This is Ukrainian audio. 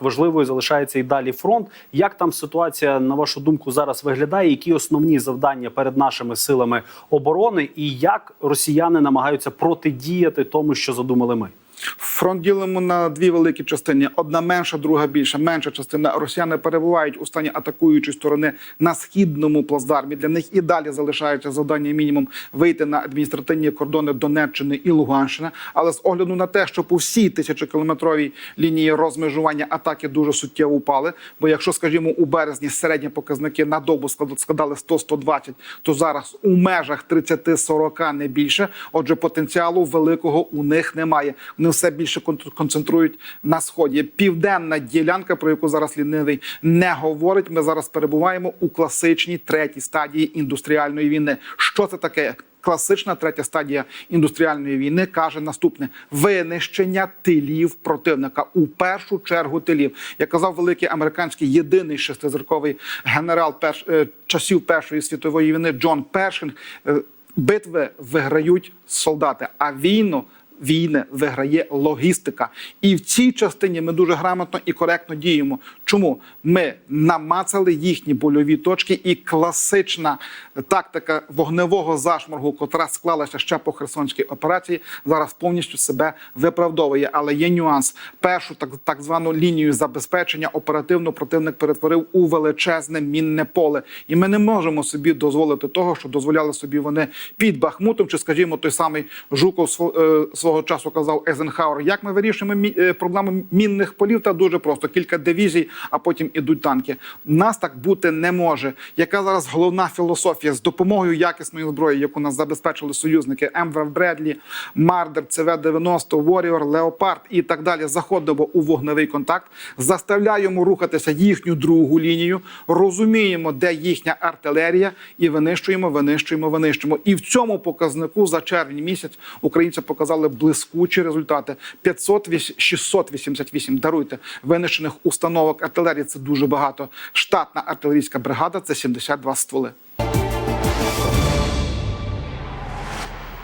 Важливою залишається і далі фронт. Як там ситуація, на вашу думку, зараз виглядає? Які основні завдання перед нашими силами оборони, і як росіяни намагаються протидіяти тому, що задумали ми? Фронт ділимо на дві великі частини: одна менша, друга більша. Менша частина росіяни перебувають у стані атакуючої сторони на східному плацдармі. Для них і далі залишається завдання мінімум вийти на адміністративні кордони Донеччини і Луганщини. Але з огляду на те, що по всій тисячокілометровій лінії розмежування атаки дуже суттєво упали. Бо якщо, скажімо, у березні середні показники на добу склад- складали 100-120, то зараз у межах 30-40 не більше. Отже, потенціалу великого у них немає. Вони все більше кон- концентрують на сході. Південна ділянка, про яку зараз лінивий не говорить. Ми зараз перебуваємо у класичній третій стадії індустріальної війни. Що це таке? Класична третя стадія індустріальної війни каже наступне: винищення тилів противника у першу чергу тилів. Як казав великий американський єдиний шестизірковий генерал перш, е, часів Першої світової війни Джон Першинг. е, Битви виграють солдати, а війну війни виграє логістика. І в цій частині ми дуже грамотно і коректно діємо. Чому ми намацали їхні больові точки, і класична тактика вогневого зашморгу, котра склалася ще по Херсонській операції, зараз повністю себе виправдовує. Але є нюанс. Першу так, так звану лінію забезпечення оперативно противник перетворив у величезне мінне поле, і ми не можемо собі дозволити того, що дозволяли собі вони під Бахмутом, чи скажімо, той самий Жуков е, свого часу казав Езенхауер. Як ми вирішуємо е, проблему мінних полів? Та дуже просто кілька дивізій, а потім ідуть танки. Нас так бути не може. Яка зараз головна філософія з допомогою якісної зброї, яку нас забезпечили союзники Емвер Бредлі, Мардер, ЦВ-90, Warrior, Леопард і так далі. Заходимо у вогневий контакт, заставляємо рухатися їхню другу лінію, розуміємо, де їхня артилерія, і винищуємо, винищуємо, винищуємо. І в цьому показнику за червень місяць українці показали блискучі результати: 500, вісь- 688, даруйте винищених установок артилерії. Це дуже багато. Штатна артилерійська бригада це 72 стволи.